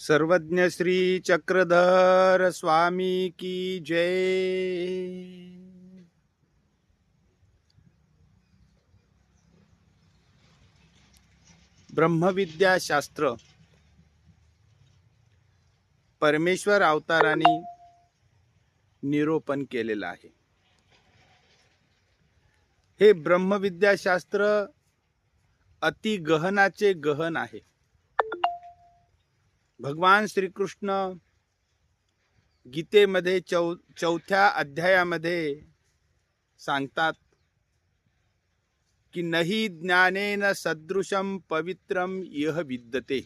सर्वज्ञ श्री चक्रधर स्वामी की जय। ब्रह्मविद्या शास्त्र परमेश्वर अवताराने निरोपण केलेलं आहे. हे ब्रह्मविद्याशास्त्र अति गहनाचे गहन आहे. भगवान श्रीकृष्ण गीतेमध्ये चौ चौथ्या अध्यायामध्ये सांगतात की नही ज्ञानेन सदृशम पवित्रम यह विद्यते।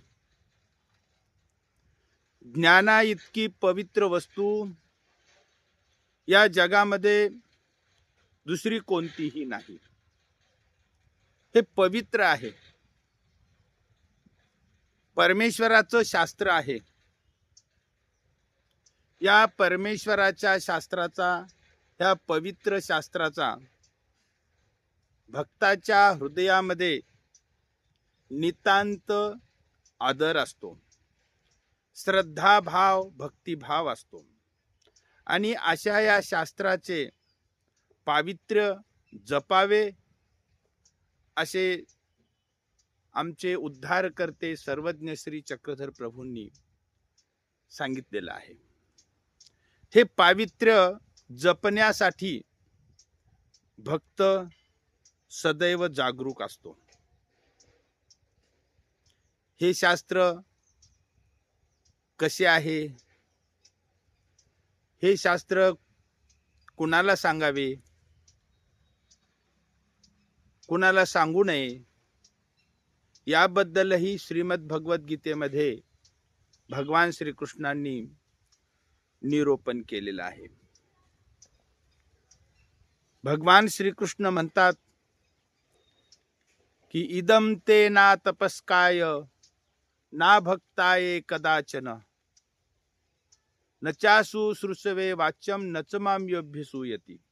ज्ञाना इतकी पवित्र वस्तू या जगामध्ये दुसरी कोणतीही नाही। हे पवित्र आहे। परमेश्वराचं शास्त्र आहे. या परमेश्वराच्या शास्त्राचा ह्या पवित्र शास्त्राचा भक्ताच्या हृदयामध्ये नितांत आदर असतो. श्रद्धाभाव भक्तिभाव असतो. आणि अशा या शास्त्राचे पावित्र्य जपावे असे आमचे उद्धारकर्ते सर्वज्ञ श्री चक्रधर प्रभूंनी सांगितलेलं आहे. हे पावित्र्य जपण्यासाठी भक्त सदैव जागरूक असतो. हे शास्त्र कसे आहे? हे शास्त्र कुणाला सांगावे? कुणाला सांगू नये? याबद्दलही श्रीमद भगवद्गीतेमध्ये भगवान श्रीकृष्णांनी निरोपण केलेलं आहे. भगवान श्रीकृष्ण म्हणतात की इदम ते ना तपस्काय ना भक्ताय कदाचन। न चासु सृसवे वाच्यम नचमाम योभ्यसूयती।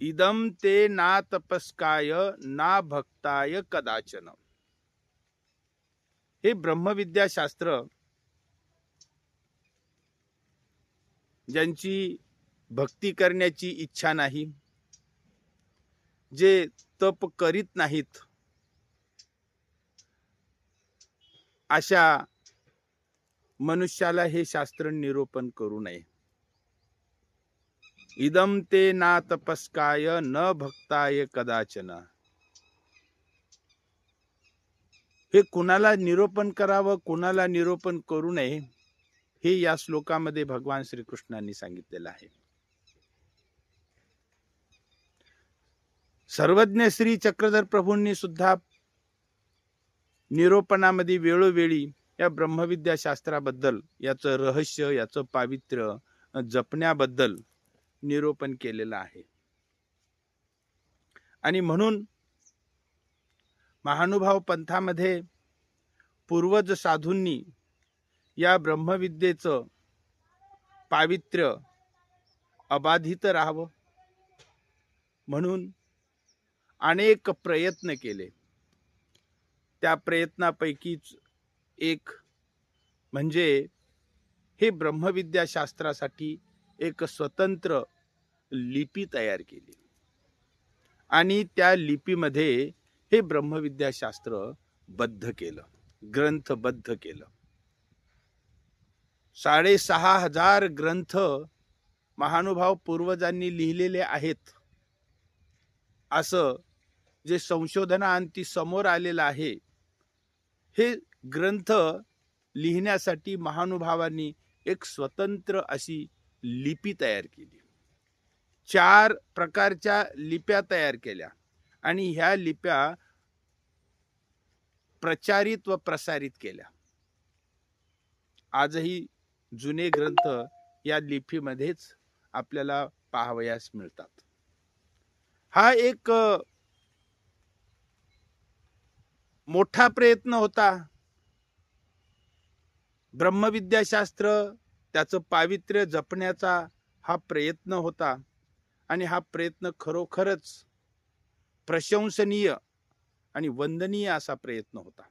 इदम ते ना तपस्काय ना भक्ताय कदाचन। हे ब्रह्मविद्याशास्त्र ज्यांची भक्ती करण्याची इच्छा नाही जे तप करीत नाहीत अशा मनुष्याला हे शास्त्र निरोपण करू नये. इदम ते ना तपस्काय न भक्ताय कदाचन. हे कुणाला निरोपण करावं कुणाला निरोपण करू नये हे या श्लोकामध्ये भगवान श्रीकृष्णांनी सांगितलेलं आहे. सर्वज्ञ श्री चक्रधर प्रभूंनी सुद्धा निरोपणामध्ये वेळोवेळी या ब्रह्मविद्या शास्त्राबद्दल याचं रहस्य याचं पावित्र्य जपण्याबद्दल निरोपण केलेलं आहे. आणि म्हणून महानुभाव पंथामध्ये पूर्वज साधूंनी या ब्रह्मविद्येचं पावित्र्य अबाधित राहावं म्हणून अनेक प्रयत्न केले. त्या प्रयत्नापैकीच एक म्हणजे हे ब्रह्मविद्याशास्त्रासाठी एक स्वतंत्र लिपी तयार केली. आणि त्या लिपीमध्ये हे ब्रह्मविद्याशास्त्र बद्ध केलं ग्रंथबद्ध केलं. साडेसहा हजार ग्रंथ महानुभाव पूर्वजांनी लिहिलेले आहेत. असं जे संशोधनाअंती समोर आलेलं आहे हे ग्रंथ लिहिण्यासाठी महानुभावांनी एक स्वतंत्र अशी लिपी तयार केली. चार प्रकारच्या लिप्या तयार केल्या आणि ह्या लिप्या प्रचारित व प्रसारित केल्या. आजही जुने ग्रंथ या लिपीमध्येच आपल्याला पाहावयास मिळतात. हा एक मोठा प्रयत्न होता. ब्रह्मविद्याशास्त्र त्याचं पावित्र्य जपण्याचा हा प्रयत्न होता. आणि हा प्रयत्न खरोखरच प्रशंसनीय आणि वंदनीय असा प्रयत्न होता.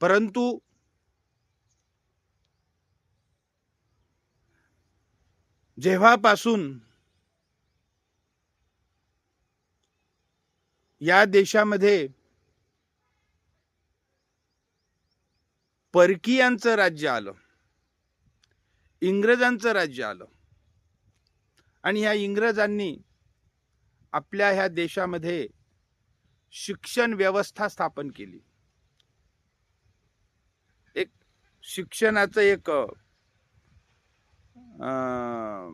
परंतु जेव्हापासून या देशामध्ये परकीयांचं राज्य आलं. इंग्रजांचं राज्य आलं. आणि ह्या इंग्रजांनी आपल्या ह्या देशामध्ये शिक्षण व्यवस्था स्थापन केली. एक शिक्षणाचं एक अं,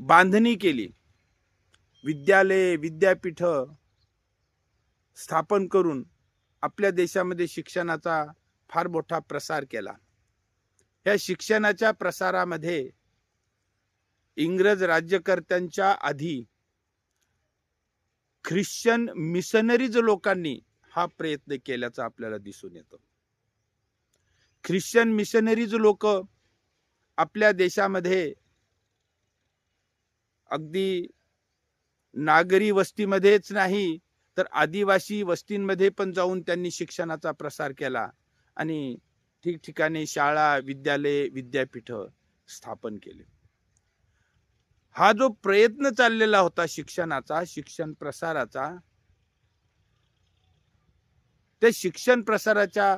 बांधणी केली. विद्यालये विद्यापीठ स्थापन करून आपल्या देशामध्ये शिक्षणाचा फार मोठा प्रसार केला. या शिक्षणाच्या प्रसारामध्ये इंग्रज राज्यकर्त्यांच्या आधी ख्रिश्चन मिशनरीज लोकांनी हा प्रयत्न केल्याचा आपल्याला दिसून येतो. ख्रिश्चन मिशनरीज लोक आपल्या देशामध्ये अगदी नागरी वस्तीमध्येच नाही तर आदिवासी वस्तींमध्ये पण जाऊन त्यांनी शिक्षणाचा प्रसार केला. आणि ठिकठिकाणी शाळा विद्यालय विद्यापीठ स्थापन केले. हा जो प्रयत्न चाललेला होता शिक्षणाचा शिक्षण प्रसाराचा ते शिक्षण प्रसाराच्या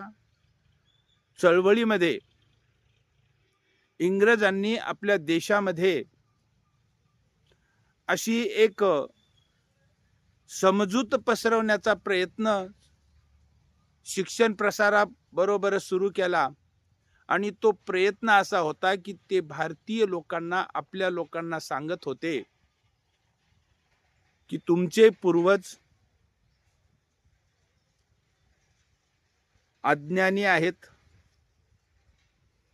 चळवळीमध्ये इंग्रजांनी आपल्या देशामध्ये अशी एक समजूत पसरवण्याचा प्रयत्न शिक्षण प्रसाराबरोबर सुरू केला. आणि तो प्रयत्न असा होता की ते भारतीय लोकांना आपल्या लोकांना सांगत होते की तुमचे पूर्वज अज्ञानी आहेत.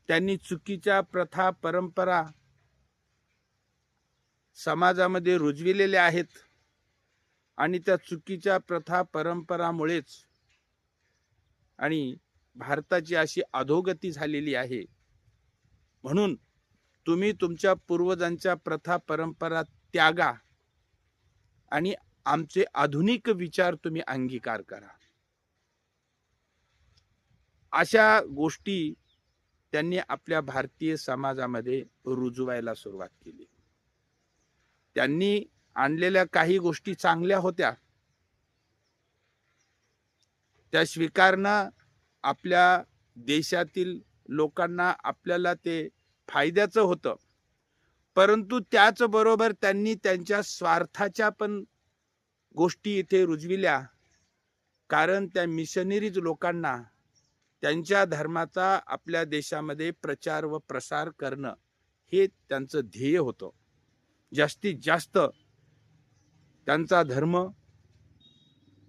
त्यांनी चुकीच्या प्रथा परंपरा समाजामध्ये रुजविलेल्या आहेत. आणि त्या चुकीच्या प्रथा परंपरामुळेच आणि भारताची अशी अधोगती झालेली आहे. म्हणून तुम्ही तुमच्या पूर्वजांच्या प्रथा परंपरा त्यागा आणि आमचे आधुनिक विचार तुम्ही अंगीकार करा. अशा गोष्टी त्यांनी आपल्या भारतीय समाजामध्ये रुजवायला सुरुवात केली. त्यांनी आणलेल्या काही गोष्टी चांगल्या होत्या. त्या स्वीकारणं आपल्या देशातील लोकांना आपल्याला ते फायद्याचं होतं. परंतु त्याचबरोबर त्यांनी त्यांच्या स्वार्थाच्या पण गोष्टी इथे रुजविल्या. कारण त्या मिशनरीज लोकांना त्यांच्या धर्माचा आपल्या देशामध्ये प्रचार व प्रसार करणं हे त्यांचं ध्येय होतं. जास्तीत जास्त त्यांचा धर्म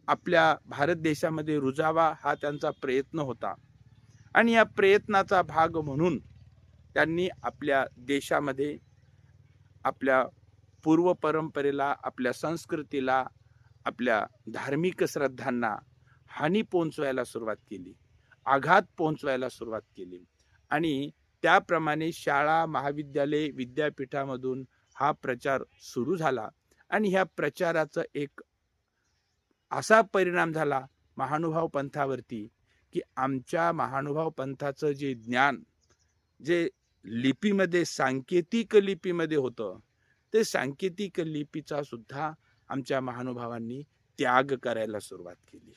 आपल्या भारत देशामध्ये रुजावा हा त्यांचा प्रयत्न होता. आणि या प्रयत्नाचा भाग म्हणून त्यांनी आपल्या देशामध्ये आपल्या पूर्व परंपरेला आपल्या संस्कृतीला आपल्या धार्मिक श्रद्धांना हानी पोहोचवायला सुरुवात केली. आघात पोहोचवायला सुरुवात केली. आणि त्याप्रमाणे शाळा महाविद्यालय विद्यापीठामधून हा प्रचार सुरू झाला. आणि ह्या प्रचाराचं एक असा परिणाम झाला महानुभाव पंथावरती की आमच्या महानुभाव पंथाचं जे ज्ञान जे लिपीमध्ये सांकेतिक लिपीमध्ये होतं ते सांकेतिक लिपीचा सुद्धा आमच्या महानुभावांनी त्याग करायला सुरुवात केली.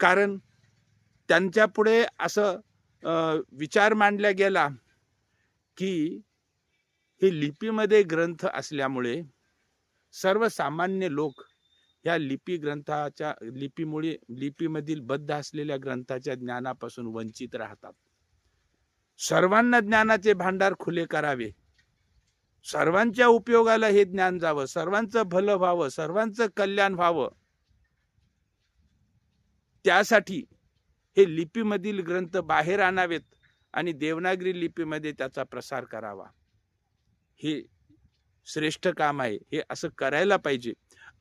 कारण त्यांच्या पुढे असं विचार मांडला गेला की हे लिपीमध्ये ग्रंथ असल्यामुळे सर्वसामान्य लोक या लिपी ग्रंथाच्या लिपीमुळे लिपीमधील बद्ध असलेल्या ग्रंथाच्या ज्ञानापासून वंचित राहतात. सर्वांना ज्ञानाचे भांडार खुले करावे. सर्वांच्या उपयोगाला हे ज्ञान जावं सर्वांचं भलं व्हावं सर्वांचं कल्याण व्हावं. त्यासाठी हे लिपीमधील ग्रंथ बाहेर आणावेत आणि देवनागरी लिपीमध्ये त्याचा प्रसार करावा. हे श्रेष्ठ काम आहे. हे असं करायला पाहिजे.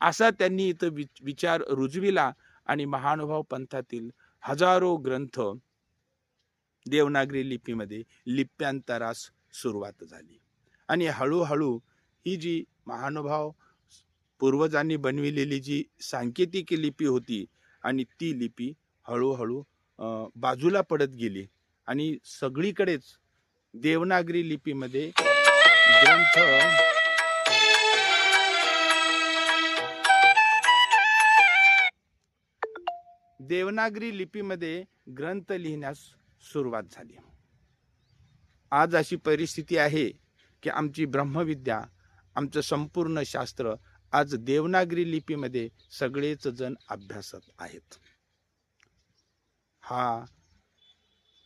असा त्यांनी इथं वि विचार रुजविला आणि महानुभाव पंथातील हजारो ग्रंथ देवनागरी लिपीमध्ये लिप्यांतरास सुरुवात झाली. आणि हळूहळू ही जी महानुभाव पूर्वजांनी बनविलेली जी सांकेतिक लिपी होती आणि ती लिपी हळूहळू बाजूला पडत गेली आणि सगळीकडेच देवनागरी लिपीमध्ये ग्रंथ देवनागरी लिपीमध्ये ग्रंथ लिहिण्यास सुरुवात झाली. आज अशी परिस्थिती आहे की आमची ब्रह्मविद्या आमचं संपूर्ण शास्त्र आज देवनागरी लिपीमध्ये सगळेच जण अभ्यासत आहेत. हा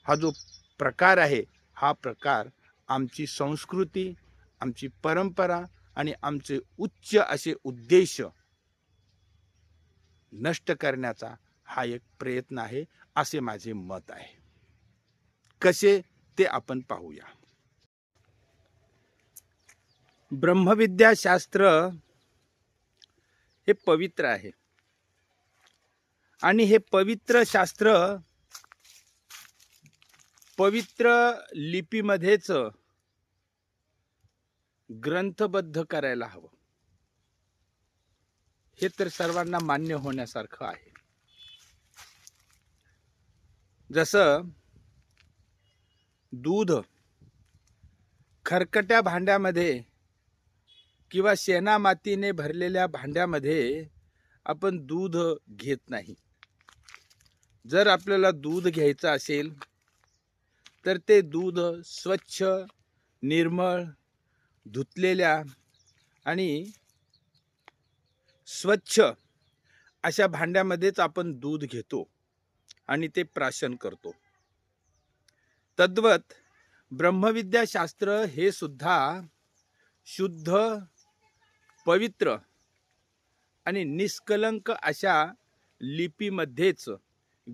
हा जो प्रकार आहे हा प्रकार आमची संस्कृती आमची परंपरा आणि आमचे उच्च असे उद्देश नष्ट करण्याचा हा एक प्रयत्न आहे असे माझे मत आहे. कसे ते आपण पाहूया. ब्रह्मविद्याशास्त्र हे पवित्र आहे. आणि हे पवित्र शास्त्र पवित्र लिपीमध्येच ग्रंथबद्ध करायला हवं. हे तर सर्वांना मान्य होण्यासारखं आहे. जसं दूध खरकट्या भांड्यामध्ये किंवा शेणा मातीने भरलेल्या भांड्यामध्ये आपण दूध घेत नाही. जर आपल्याला दूध घ्यायचं असेल तर ते दूध स्वच्छ निर्मळ धुतलेल्या आणि स्वच्छ अशा भांड्यामध्येच आपण दूध घेतो. आणि ते प्राशन करतो. तद्वत ब्रह्मविद्याशास्त्र हे सुद्धा शुद्ध पवित्र आणि निष्कलंक अशा लिपीमध्येच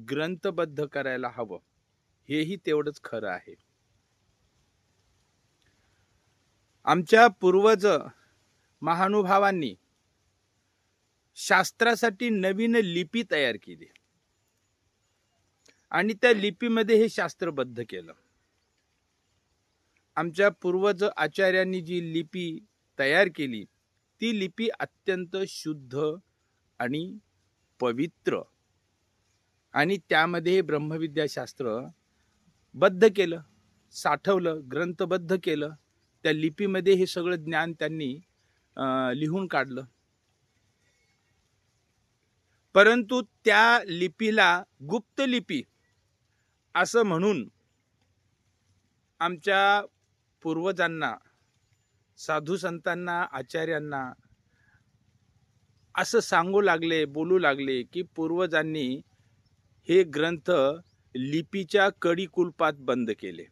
ग्रंथबद्ध करायला हवं. हेही तेवढंच खरं आहे. आमच्या पूर्वज महानुभावांनी शास्त्रासाठी नवीन लिपी तयार केली. आणि त्या लिपीमध्ये हे शास्त्रबद्ध केलं. आमच्या पूर्वज आचार्यांनी जी लिपी तयार केली ती लिपी अत्यंत शुद्ध आणि पवित्र. आणि त्यामध्ये हे ब्रह्मविद्याशास्त्र बद्ध केलं साठवलं ग्रंथबद्ध केलं. त्या लिपीमध्ये हे सगळं ज्ञान त्यांनी लिहून काढलं. परंतु त्या लिपीला गुप्त लिपी असं म्हणून आमच्या पूर्वजांना साधू संतांना आचार्यांना असं सांगू लागले बोलू लागले की पूर्वजांनी हे ग्रंथ लिपीच्या कडिकुलपात बंद केले.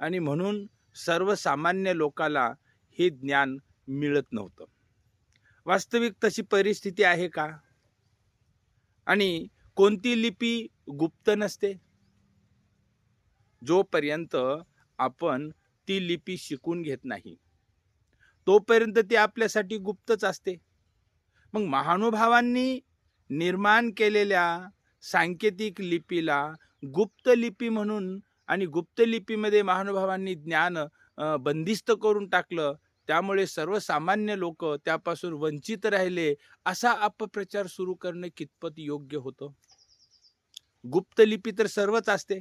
आणि म्हणून सर्वसामान्य लोकाला हे ज्ञान मिळत नव्हतं. वास्तविक तशी परिस्थिती आहे का? आणि कोणती लिपी गुप्त नसते? जोपर्यंत आपण ती लिपी शिकून घेत नाही तोपर्यंत ती आपल्यासाठी गुप्तच असते. मग महानुभावांनी निर्माण केलेल्या सांकेतिक लिपीला गुप्त लिपी म्हणून आणि गुप्त लिपीमध्ये महानुभावांनी ज्ञान बंदिस्त करून टाकलं त्यामुळे सर्वसामान्य लोक त्यापासून वंचित राहिले असा अपप्रचार सुरू करणे कितपत योग्य होतं? गुप्त लिपी तर सर्वच असते.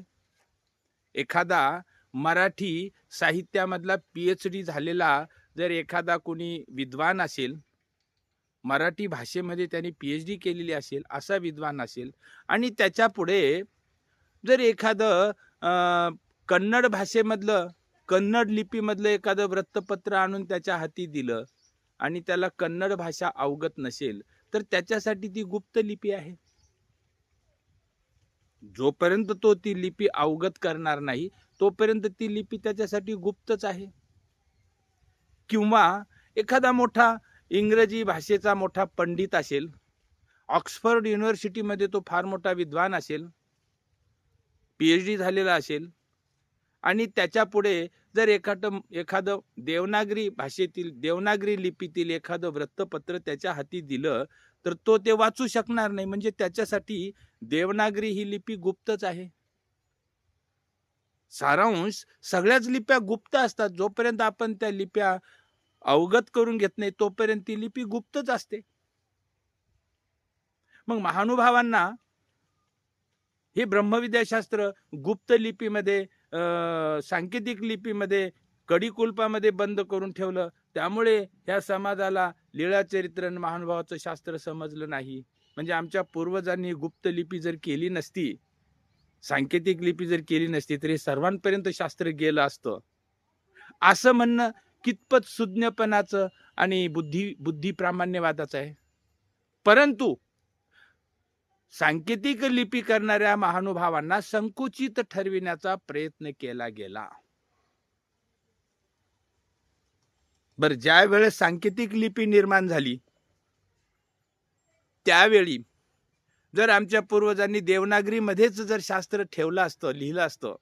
एखादा मराठी साहित्यामधला पी एच डी झालेला जर एखादा कोणी विद्वान असेल मराठी भाषेमध्ये त्यांनी पी एच डी केलेली असेल असा विद्वान असेल आणि त्याच्यापुढे जर एखादं कन्नड भाषेमधलं कन्नड लिपीमधलं एखादं वृत्तपत्र आणून त्याच्या हाती दिलं आणि त्याला कन्नड भाषा अवगत नसेल तर त्याच्यासाठी ती गुप्त लिपी आहे. जोपर्यंत तो ती लिपी अवगत करणार नाही तोपर्यंत ती लिपी त्याच्यासाठी गुप्तच आहे. किंवा एखादा मोठा इंग्रजी भाषेचा मोठा पंडित असेल ऑक्सफर्ड युनिव्हर्सिटीमध्ये तो फार मोठा विद्वान असेल पी एच डी झालेला असेल आणि त्याच्यापुढे जर एखादं एखादं देवनागरी भाषेतील देवनागरी लिपीतील एखादं वृत्तपत्र त्याच्या हाती दिलं तर तो ते वाचू शकणार नाही. म्हणजे त्याच्यासाठी देवनागरी ही लिपी गुप्तच आहे. सारांश सगळ्याच लिप्या गुप्त असतात. जोपर्यंत आपण त्या लिप्या अवगत करून घेत नाही तोपर्यंत ती लिपी गुप्तच असते. मग महानुभावांना हे ब्रह्मविद्याशास्त्र गुप्त लिपीमध्ये सांकेतिक लिपीमध्ये कडिकुल्पामध्ये बंद करून ठेवलं. त्यामुळे ह्या समाजाला लीळा चरित्र आणि महानुभावाचं शास्त्र समजलं नाही. म्हणजे आमच्या पूर्वजांनी गुप्त लिपी जर केली नसती सांकेतिक लिपी जर केली नसती तरी सर्वांपर्यंत शास्त्र गेलं असतं. असं म्हणणं कितपत सुज्ञपणाचं आणि बुद्धी बुद्धी प्रामाण्यवादाचं आहे. परंतु सांकेतिक लिपी करणाऱ्या महानुभावांना संकुचित ठरविण्याचा प्रयत्न केला गेला. बर ज्या वेळेस सांकेतिक लिपी निर्माण झाली त्यावेळी जर आमच्या पूर्वजांनी देवनागरीमध्येच जर शास्त्र ठेवलं असतं लिहिलं असतं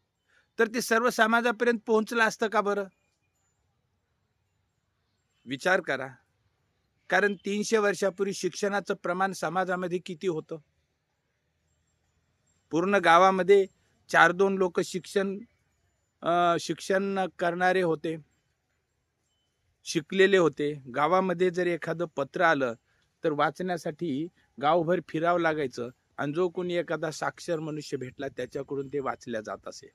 तर ते सर्व समाजापर्यंत पोहोचलं असतं का बरं? विचार करा. कारण तीनशे वर्षापूर्वी शिक्षणाचं प्रमाण समाजामध्ये किती होतं? पूर्ण गावामध्ये चार दोन लोक शिक्षण शिक्षण करणारे होते. शिकलेले होते. गावामध्ये जर एखादं पत्र आलं तर वाचण्यासाठी गावभर फिरावं लागायचं. आणि जो कोणी एखादा साक्षर मनुष्य भेटला त्याच्याकडून ते वाचल्या जात असे.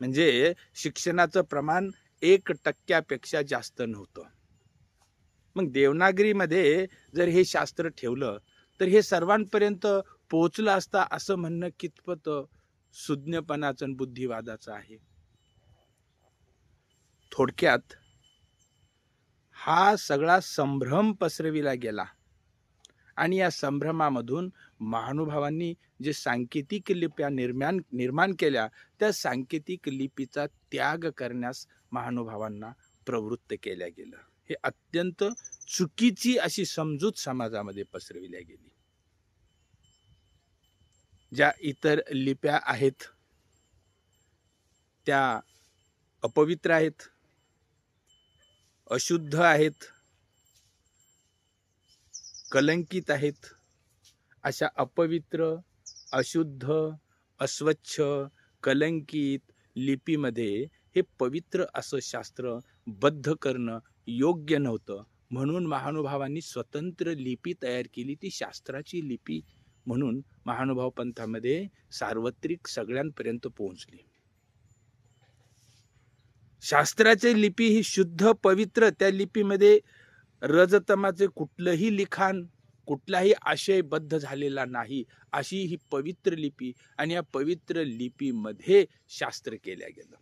म्हणजे शिक्षणाचं प्रमाण एक टक्क्यापेक्षा जास्त नव्हतं. मग देवनागरीमध्ये जर हे शास्त्र ठेवलं तर हे सर्वांपर्यंत पोहोचलं असता असं म्हणणं कितपत सुज्ञपणाचं आणि बुद्धिवादाचं आहे? थोडक्यात हा सगळा संभ्रम पसरविला गेला. आणि या संभ्रमामधून महानुभावांनी जे सांकेतिक लिप्या निर्माण निर्माण केल्या त्या सांकेतिक लिपीचा त्याग करण्यास महानुभावांना प्रवृत्त केल्या गेलं. हे अत्यंत चुकीची अशी समजूत समाजामध्ये पसरविल्या गेली. ज्या इतर लिप्या आहेत त्या अपवित्र आहेत अशुद्ध आहेत कलंकित आहेत अशा अपवित्र अशुद्ध अस्वच्छ कलंकित लिपीमध्ये हे पवित्र असं शास्त्र बद्ध करणं योग्य नव्हतं. म्हणून महानुभावांनी स्वतंत्र लिपी तयार केली. ती शास्त्राची लिपी म्हणून महानुभाव पंथामध्ये सार्वत्रिक सगळ्यांपर्यंत पोहोचली. शास्त्राची लिपी ही शुद्ध पवित्र त्या लिपीमध्ये रजतमाचे कुठलंही लिखाण कुठलाही आशयबद्ध झालेला नाही. अशी ही पवित्र लिपी आणि या पवित्र लिपीमध्ये शास्त्र केल्या गेलं.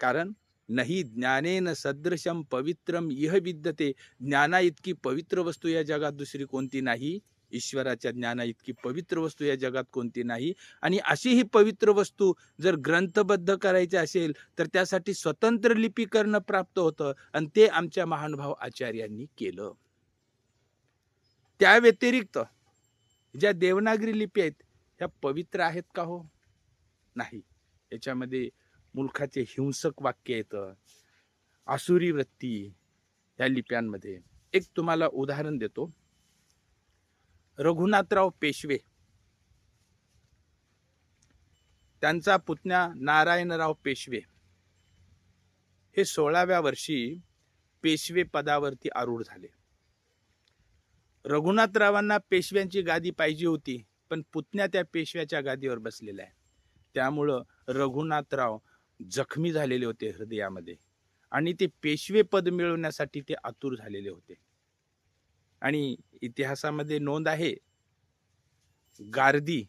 कारण नाही ज्ञानेन सदृशम पवित्रम इह विद्यते. ज्ञाना इतकी पवित्र वस्तू या जगात दुसरी कोणती नाही. ईश्वराच्या ज्ञाना इतकी पवित्र वस्तू या जगात कोणती नाही. आणि अशी ही पवित्र वस्तू जर ग्रंथबद्ध करायची असेल तर त्यासाठी स्वतंत्र लिपी करणं प्राप्त होतं आणि ते आमच्या महानुभाव आचार्यांनी केलं. त्या व्यतिरिक्त ज्या देवनागरी लिपी आहेत ह्या पवित्र आहेत का हो? नाही. याच्यामध्ये मुलखाचे हिंसक वाक्य येतं. आसुरी वृत्ती या लिप्यांमध्ये. एक तुम्हाला उदाहरण देतो. रघुनाथराव पेशवे. त्यांचा पुतण्या नारायणराव पेशवे. हे सोळाव्या वर्षी पेशवे पदावरती आरूढ झाले. रघुनाथरावांना पेशव्यांची गादी पाहिजे होती पण पुतण्या त्या पेशव्याच्या गादीवर बसलेला आहे त्यामुळं रघुनाथराव जखमी झालेले होते हृदयामध्ये आणि ते पेशवे पद मिळवण्यासाठी ते आतुर झालेले होते. आणि इतिहासामध्ये नोंद आहे. गारदी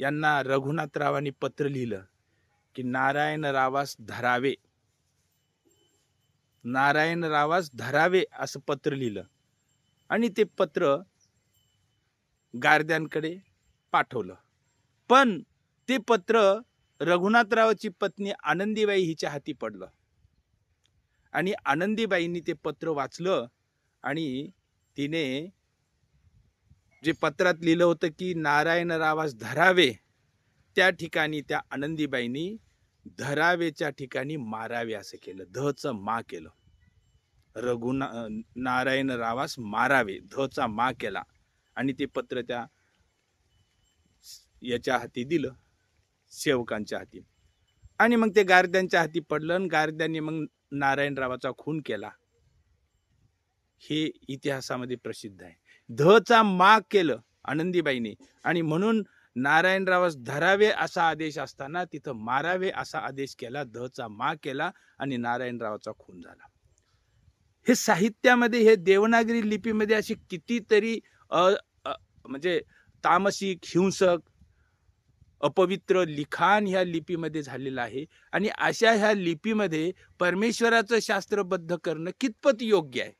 यांना रघुनाथरावांनी पत्र लिहिलं की नारायण रावास धरावे. नारायण रावास धरावे असं पत्र लिहिलं आणि ते पत्र गारद्यांकडे पाठवलं. पण ते पत्र रघुनाथरावाची पत्नी आनंदीबाई हिच्या हाती पडलं. आणि आनंदीबाईंनी ते पत्र वाचलं आणि तिने जे पत्रात लिहिलं होतं की नारायणरावास धरावे त्या ठिकाणी त्या आनंदीबाईंनी धरावेच्या ठिकाणी मारावे असं केलं. धचं मा केलं. रघुना नारायण रावास मारावे. धचा मा केला. आणि ते पत्र त्या याच्या हाती दिलं सेवकांच्या हाती. आणि मग ते गारद्यांच्या हाती पडलं आणि गारद्यांनी मग नारायणरावाचा खून केला. हे इतिहासामध्ये प्रसिद्ध आहे. धचा मा केलं आनंदीबाईने आणि म्हणून नारायणरावास धरावे असा आदेश असताना तिथं मारावे असा आदेश केला धचा मा केला आणि नारायणरावाचा खून झाला. हे साहित्यामध्ये हे देवनागरी लिपीमध्ये अशी कितीतरी अ, म्हणजे तामसिक हिंसक अपवित्र लिखाण ह्या लिपीमध्ये झालेलं आहे आणि अशा ह्या लिपीमध्ये परमेश्वराचं शास्त्रबद्ध करणं कितपत योग्य आहे?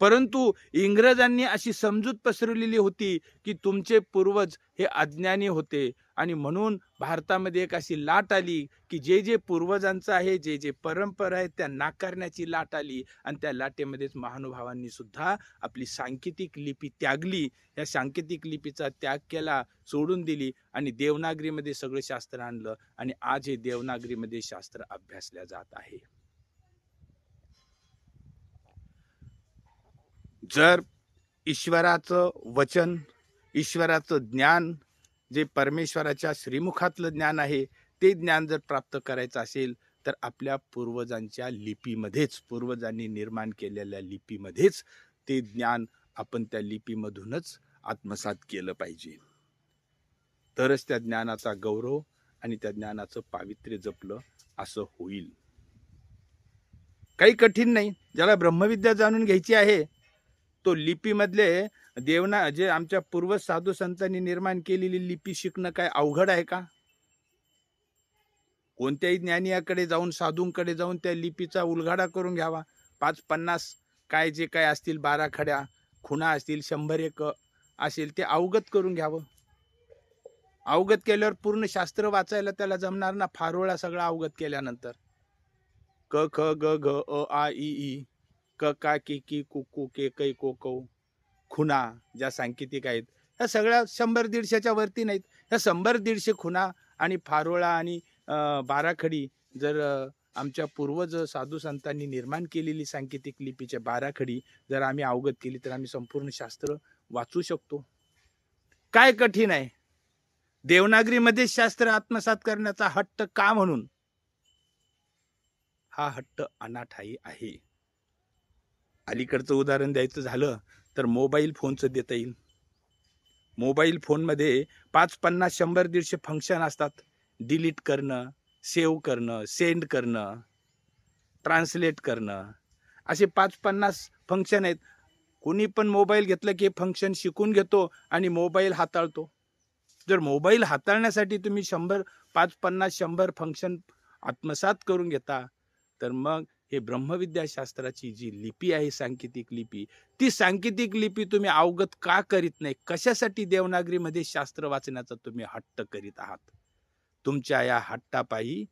परंतु इंग्रजांनी अशी समजूत पसरवलेली होती की तुमचे पूर्वज हे अज्ञानी होते. आणि म्हणून भारतामध्ये एक अशी लाट आली की जे जे पूर्वजांचं आहे जे जे परंपरा आहे त्या नाकारण्याची लाट आली. आणि त्या लाटेमध्येच महानुभावांनी सुद्धा आपली सांकेतिक लिपी त्यागली. या सांकेतिक लिपीचा त्याग केला सोडून दिली आणि देवनागरीमध्ये सगळं शास्त्र आणलं. आणि आज हे देवनागरीमध्ये शास्त्र अभ्यासल्या जात आहे. जर ईश्वराचं वचन ईश्वराचं ज्ञान जे परमेश्वराच्या श्रीमुखातलं ज्ञान आहे ते ज्ञान जर प्राप्त करायचं असेल तर आपल्या पूर्वजांच्या लिपीमध्येच पूर्वजांनी निर्माण केलेल्या लिपीमध्येच ते ज्ञान आपण त्या लिपीमधूनच आत्मसात केलं पाहिजे. तरच त्या ज्ञानाचा गौरव आणि त्या ज्ञानाचं पावित्र्य जपलं असं होईल. काही कठीण नाही. ज्याला ब्रह्मविद्या जाणून घ्यायची आहे तो लिपीमधले देवना जे आमच्या पूर्व साधू संतांनी निर्माण केलेली लिपी शिकणं काय अवघड आहे का? कोणत्याही ज्ञानियाकडे जाऊन साधूंकडे जाऊन त्या लिपीचा उलगाडा करून घ्यावा. पाच पन्नास काय जे काय असतील बारा खड्या खुणा असतील शंभर एक असेल ते अवगत करून घ्यावं. अवगत केल्यावर पूर्ण शास्त्र वाचायला त्याला जमणार ना? फारोळा सगळा अवगत केल्यानंतर. क ख ग घ अ आ ई क का की की कुकू के कै को कौ खुणा ज्या सांकेतिक आहेत ह्या सगळ्या शंभर दीडशेच्या वरती नाहीत. ह्या शंभर दीडशे खुणा आणि फारोळा आणि बाराखडी जर आमच्या पूर्वज साधू संतांनी निर्माण केलेली सांकेतिक लिपीच्या बाराखडी जर आम्ही अवगत केली तर आम्ही संपूर्ण शास्त्र वाचू शकतो. काय कठीण आहे? देवनागरीमध्ये शास्त्र आत्मसात करण्याचा हट्ट का म्हणून? हा हट्ट अनाठाई आहे. अलीकडचं उदाहरण द्यायचं झालं तर मोबाईल फोनचं देता येईल. मोबाईल फोनमध्ये पाच पन्नास शंभर दीडशे फंक्शन असतात. डिलीट करणं सेव्ह करणं सेंड करणं ट्रान्सलेट करणं. असे पाच पन्नास फंक्शन आहेत. कोणी पण मोबाईल घेतलं की हे फंक्शन शिकून घेतो आणि मोबाईल हाताळतो. जर मोबाईल हाताळण्यासाठी तुम्ही शंभर पाच पन्नास शंभर फंक्शन आत्मसात करून घेता तर मग हे ब्रह्मविद्याशास्त्राची जी लिपी आहे सांकेतिक लिपी ती सांकेतिक लिपी तुम्ही अवगत का करीत नाही? कशासाठी देवनागरीमध्ये शास्त्र वाचण्याचा तुम्ही हट्ट करीत आहात? तुमच्या या हट्टापायी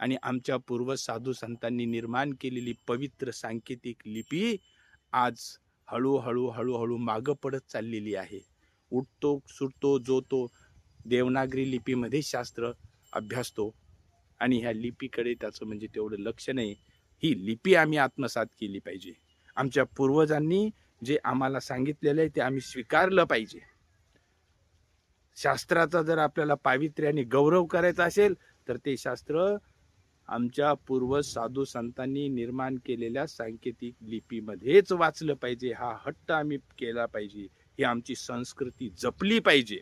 आणि आमच्या पूर्व साधू संतांनी निर्माण केलेली पवित्र सांकेतिक लिपी आज हळूहळू हळूहळू मागं पडत चाललेली आहे. उठतो सुटतो जोतो देवनागरी लिपीमध्ये शास्त्र अभ्यासतो आणि ह्या लिपीकडे त्याचं म्हणजे तेवढं लक्ष नाही. ही लिपी आम्ही आत्मसात केली पाहिजे. आमच्या पूर्वजांनी जे आम्हाला सांगितलेलं आहे ते आम्ही स्वीकारलं पाहिजे. शास्त्राचा जर आपल्याला पावित्र्याने गौरव करायचा असेल तर ते शास्त्र आमच्या पूर्वज साधू संतांनी निर्माण केलेल्या सांकेतिक लिपीमध्येच वाचलं पाहिजे. हा हट्ट आम्ही केला पाहिजे. ही आमची संस्कृती जपली पाहिजे.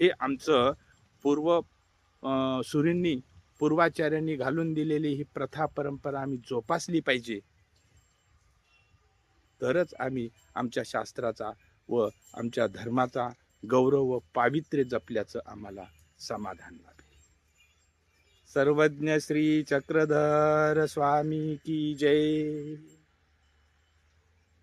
हे आमचं पूर्व अं, सुरींनी पूर्वाचार्यांनी घालून दिलेली ही प्रथा परंपरा आम्ही जोपासली पाहिजे. तरच आम्ही आमच्या शास्त्राचा व आमच्या धर्माचा गौरव व पावित्र्य जपल्याचं आम्हाला समाधान लाभेल. सर्वज्ञ श्री चक्रधर स्वामी की जय.